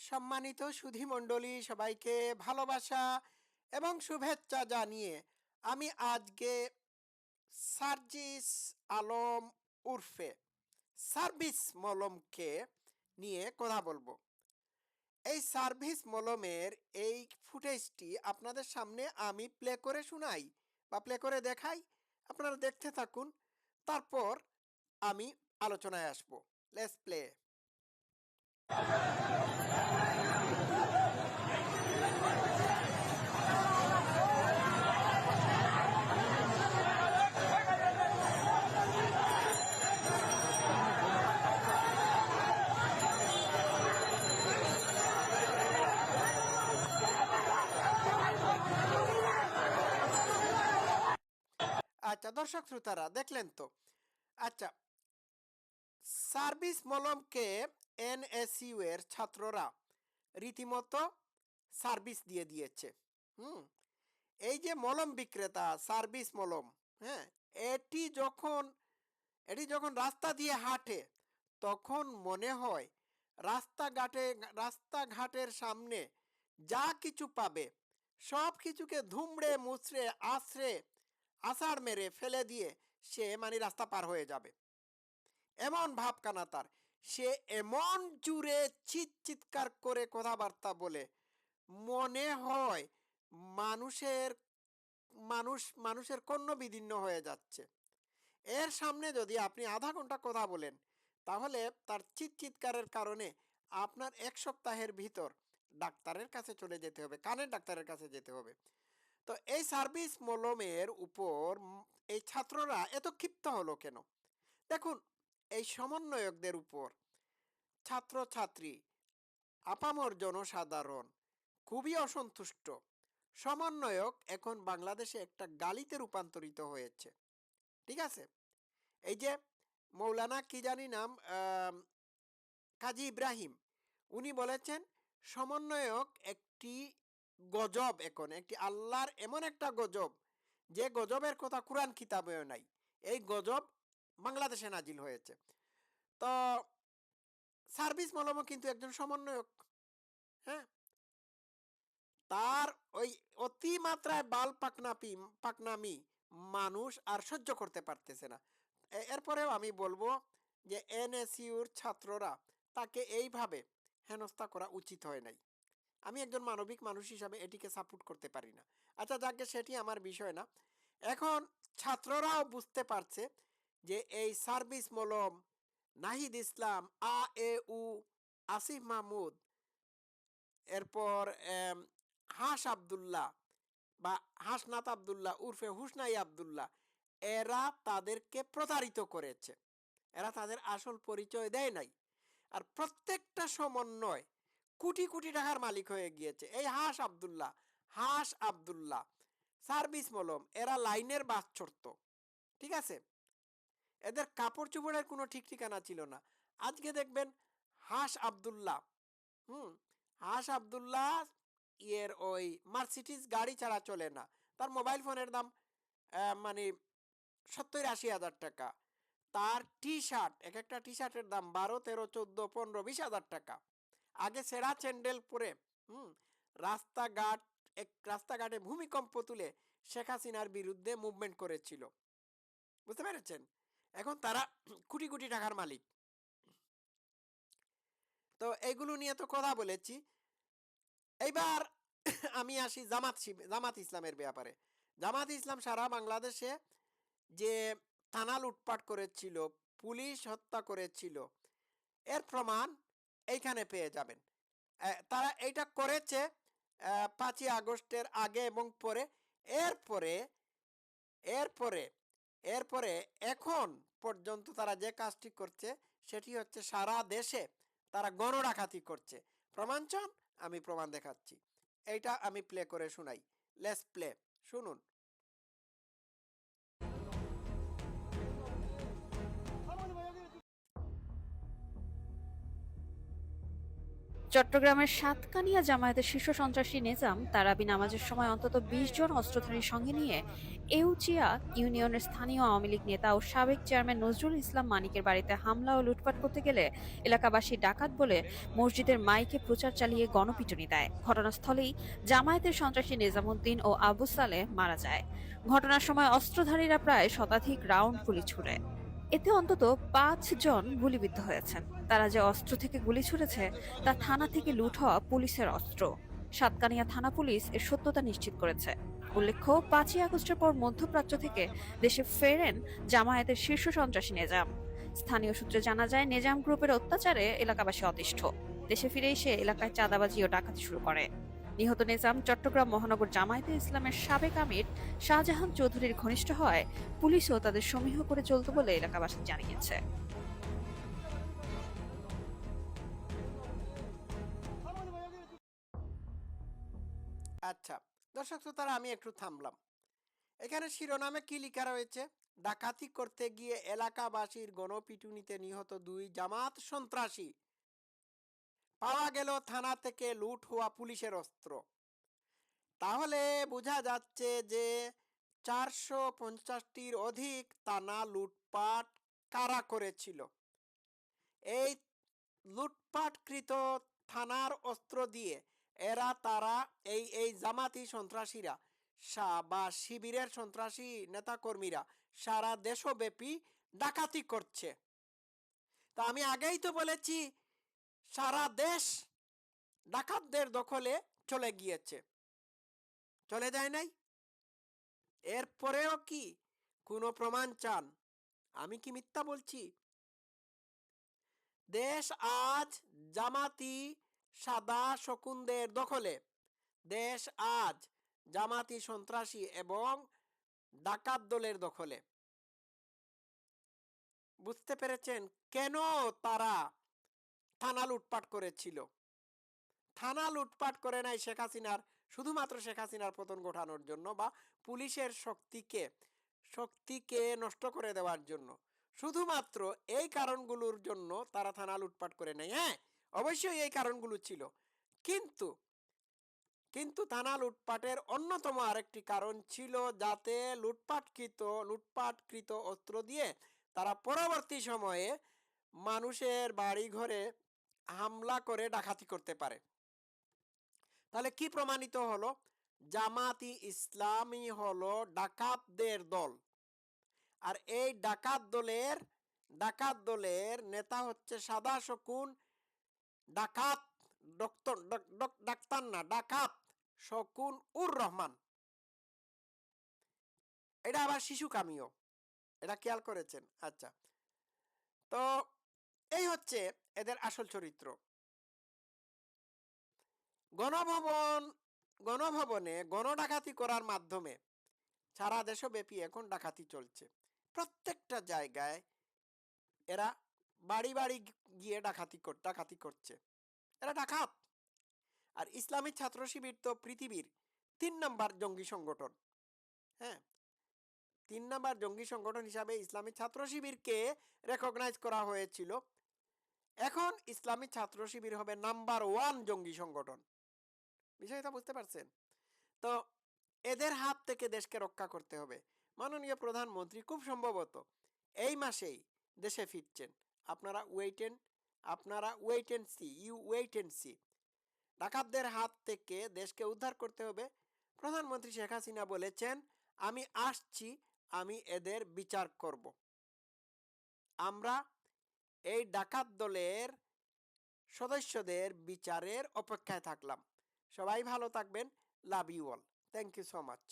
সম্মানিত সুধী মণ্ডলী, সবাইকে ভালোবাসা এবং শুভেচ্ছা জানিয়ে আমি আজকে সার্জিস আলম উর্ফে সার্ভিস মলমকে নিয়ে কথা বলব। এই সার্ভিস মলমের এই ফুটেজটি আপনাদের সামনে আমি প্লে করে শোনাই বা প্লে করে দেখাই, আপনারা দেখতে থাকুন, তারপর আমি আলোচনায় আসব। লেস প্লে আচ্ছা দর্শক শ্রোতারা, দেখলেন তো। আচ্ছা সার্ভিস মলমকে এনএসইউ এর ছাত্ররা রীতিমতো সার্ভিস দিয়ে দিয়েছে। হুম? এই যে মলম বিক্রেতা, সার্ভিস মলম হ্যাঁ এটি যখন এটি যখন রাস্তা দিয়ে হাঁটে, তখন মনে হয় রাস্তাঘাটে, রাস্তাঘাটের সামনে যা কিছু পাবে, সব কিছুকে ধুমড়ে মুচড়ে আছড়ে আষাঢ় মেরে ফেলে দিয়ে সে মানে রাস্তা পার হয়ে যাবে। এমন ভাবকানা তার। সে এমন জুড়ে চিৎ চিৎকার করে কথাবার্তা বলে, মনে হয় মানুষের, মানুষ, মানুষের কর্ণ বিদীর্ণ হয়ে যাচ্ছে। এর সামনে যদি আপনি আধা ঘণ্টা কথা বলেন, তাহলে তার চিৎ চিৎকারের কারণে আপনার এক সপ্তাহের ভিতর ডাক্তারের কাছে চলে যেতে হবে, কানের ডাক্তারের কাছে যেতে হবে। তো এই সার্ভিস মলমের উপর এই ছাত্ররা এত ক্ষিপ্ত হলো কেন? দেখুন, এই সমন্বয়কদের উপর ছাত্রছাত্রী আপামর জনসাধারণ খুবই অসন্তুষ্ট। সমন্বয়ক এখন বাংলাদেশে একটা গালিতে রূপান্তরিত হয়েছে। ঠিক আছে? এই যে মৌলানা কি জানি নাম কাজী ইব্রাহিম, উনি বলেছেন, সমন্বয়ক একটি গজব এখন। একটি আল্লাহর এমন একটা গজব, যে গজবের কথা কোরআন কিতাবেও নাই। এই গজব বাংলাদেশে নাজিল হয়েছে। তো সার্ভিস মলমও কিন্তু একজন সমন্বয়ক হ্যাঁ? তার ওই অতিমাত্রায় বাল পাকনাপি, পাকনামি মানুষ আর সহ্য করতে পারতেছে না। এরপরেও আমি বলব যে এনএসইউর ছাত্ররা তাকে এইভাবে হেনস্থা করা উচিত হয় নাই। আমি একজন মানবিক মানুষ হিসাবে এটিকে সাপোর্ট করতে পারি না। আচ্ছা যাকে সেটি আমার বিষয় না। এখন ছাত্ররাও বুঝতে পারছে যে এই সার্ভিস মলম নাহিদ ইসলাম, আ, এ, উ, আসিফ মাহমুদ, এরপর হাস আবদুল্লাহ বা হাসনাত আবদুল্লাহ, উর্ফে হুসনাই আবদুল্লাহ, এরা তাদেরকে প্রতারিত করেছে। এরা তাদের আসল পরিচয় দেয় নাই। আর প্রত্যেকটা সমন্বয় কোটি কোটি টাকার মালিক হয়ে গিয়েছে। এই হাস আবদুল্লাহ হাস আবদুল্লাহ, সার্ভিস মলম, এরা লাইনের বাস চড়ত ঠিক আছে? এদের কাপড় চোপড়ের কোনো ঠিক ঠিকানা ছিল না। আজকে দেখবেন হাস আবদুল্লাহ, হুম, হাস আবদুল্লাহ ইয়ের ওই মার্সিডিজ গাড়ি ছাড়া চলে না। তার মোবাইল ফোনের দাম মানে সত্তর আশি হাজার টাকা। তার টি শার্ট এক একটা টি শার্টের দাম বারো, তেরো, চোদ্দ, পনেরো, বিশ হাজার টাকা। আগে সেরা স্যান্ডেল পরে, হুম, রাস্তাঘাট, এক রাস্তাঘাটে ভূমিকম্প তুলে শেখ হাসিনার বিরুদ্ধে মুভমেন্ট করেছিল। বুঝতে পেরেছেন? এখন তারা কোটি কোটি টাকার মালিক। তো এইগুলো নিয়ে তো কথা বলেছি। এইবার আমি আসি জামাত জামাত ইসলামের ব্যাপারে। জামাত ইসলাম সারা বাংলাদেশে যে থানা লুটপাট করেছিল, পুলিশ হত্যা করেছিল, এর প্রমাণ এইখানে পেয়ে যাবেন। তারা এইটা করেছে পাঁচই আগস্টের আগে এবং পরে। এরপরে এরপরে এরপরে এখন পর্যন্ত তারা যে কাজটি করছে, সেটি হচ্ছে সারা দেশে তারা গণডাকাতি করছে। প্রমাণ আমি প্রমাণ দেখাচ্ছি। এইটা আমি প্লে করে শোনাই। লেস প্লে শুনুন। চট্টগ্রামের সাতকানিয়া জামায়াতের শীর্ষ সন্ত্রাসী নিজাম তারাবি নামাজের সময় অন্তত বিশ জন অস্ত্রধারী সঙ্গে নিয়ে এউচিয়া ইউনিয়নের স্থানীয় আওয়ামী লীগ নেতা ও সাবেক চেয়ারম্যান নজরুল ইসলাম মানিকের বাড়িতে হামলা ও লুটপাট করতে গেলে এলাকাবাসী ডাকাত বলে মসজিদের মাইকে প্রচার চালিয়ে গণপিটুনি দেয়। ঘটনাস্থলেই জামায়াতের সন্ত্রাসী নিজামুদ্দিন ও আবু সালে মারা যায়। ঘটনার সময় অস্ত্রধারীরা প্রায় শতাধিক রাউন্ড গুলি ছুড়ে। এতে অন্তত পাঁচ জন গুলিবিদ্ধ হয়েছেন। তারা যে অস্ত্র থেকে গুলি ছুড়েছে, তা থানা থেকে লুট হওয়া পুলিশের অস্ত্র। সাতকানিয়া থানা পুলিশ এর সত্যতা নিশ্চিত করেছে। উল্লেখ্য, পাঁচই আগস্টের পর মধ্যপ্রাচ্য থেকে দেশে ফেরেন জামায়াতের শীর্ষ সন্ত্রাসী নেজাম। স্থানীয় সূত্রে জানা যায়, নেজাম গ্রুপের অত্যাচারে এলাকাবাসী অতিষ্ঠ। দেশে ফিরে এসে এলাকায় চাঁদাবাজি ও ডাকাতি শুরু করে। নিহত নেজাম চট্টগ্রাম মহানগর জামায়াতে ইসলামের সাবেক আমির শাহজাহান চৌধুরীর ঘনিষ্ঠ হয়। পুলিশও তাদের সমীহ করে চলত বলে এলাকাবাসী জানিয়েছে। আচ্ছা দর্শক শ্রোতারা, আমি একটু থামলাম। এখানে শিরোনামে কি লেখা রয়েছে? ডাকাতি করতে গিয়ে এলাকাবাসীর গণপিটুনিতে নিহত দুই জামাত সন্ত্রাসী। পাওয়া গেল থানা থেকে লুট হওয়া পুলিশের অস্ত্র। তাহলে বোঝা যাচ্ছে যে চারশো পঞ্চাশটির অধিক তানা লুটপাট কারা করেছিল। এই লুটপাটকৃত থানার অস্ত্র দিয়ে এরা, তারা, এই এই জামাতি সন্ত্রাসীরা বা শিবিরের সন্ত্রাসী নেতাকর্মীরা সারা দেশব্যাপী ডাকাতি করছে। তা আমি আগেই তো বলেছি সারা দেশ ডাকাতদের দখলে চলে গিয়েছে। চলে যায় নাই? এরপরেও কি কোনো প্রমাণ চান? আমি কি মিথ্যা বলছি? দেশ আজ জামাতি সাদা শকুনদের দখলে। দেশ আজ জামাতি সন্ত্রাসী এবং ডাকাত দলের দখলে। বুঝতে পেরেছেন? কেন তারা থানা লুটপাট করেছিল। থানা লুটপাট করে নাই শেখ হাসিনার, শুধুমাত্র শেখ হাসিনার পতন ঘটানোর জন্য বা পুলিশের শক্তিকে শক্তিকে নষ্ট করে দেওয়ার জন্য। শুধুমাত্র এই কারণগুলোর জন্য তারা থানা লুটপাট করে নেয়। হ্যাঁ অবশ্যই এই কারণগুলো ছিল। কিন্তু কিন্তু থানা লুটপাটের অন্যতম আরেকটি কারণ ছিল যাতে লুটপাটকৃত লুটপাটকৃত অস্ত্র দিয়ে তারা পরবর্তী সময়ে মানুষের বাড়ি ঘরে হামলা করে ডাকাতি করতে পারে। তাহলে কি প্রমাণিত হলো? জামাতি ইসলামী হলো ডাকাতদের দল। আর এই ডাকাত দলের ডাকাত দলের নেতা হচ্ছে সাদা শকুন, ডাকাত ডাক্তার না, ডাকাত শকুন উর রহমান। এটা আবার শিশু কামিও। এটা খেয়াল করেছেন? আচ্ছা। তো এই হচ্ছে এদের আসল চরিত্র। গণভবন, গণভবনে গণডাকাতি করার মাধ্যমে সারা দেশব্যাপী এখন ডাকাতি চলছে। প্রত্যেকটা জায়গায় এরা বাড়ি বাড়ি গিয়ে ডাকাতি ডাকাতি করছে। এরা ডাকাত। আর ইসলামী ছাত্র শিবির তো পৃথিবীর তিন নম্বর জঙ্গি সংগঠন। হ্যাঁ? তিন নম্বর জঙ্গি সংগঠন হিসাবে ইসলামী ছাত্র শিবিরকে রেকগনাইজ করা হয়েছিল। এখন ইসলামী ছাত্র শিবির হবে নাম্বার ওয়ান জঙ্গি সংগঠন। বিষয়টা বুঝতে পারছেন? তো এদের হাত থেকে দেশকে রক্ষা করতে হবে। মাননীয় প্রধানমন্ত্রী, খুব সম্ভবত এই মাসেই দেশে ফিরছেন। আপনারা ওয়েটেন আপনারা wait see you wait see ডাকাতদের হাত থেকে দেশকে উদ্ধার করতে হবে। প্রধানমন্ত্রী শেখ হাসিনা বলেছেন, আমি আসছি, আমি এদের বিচার করব। আমরা এই ডাকাত দলের সদস্যদের বিচারের অপেক্ষায় থাকলাম। সবাই ভালো থাকবেন। Love you all. Thank you so much.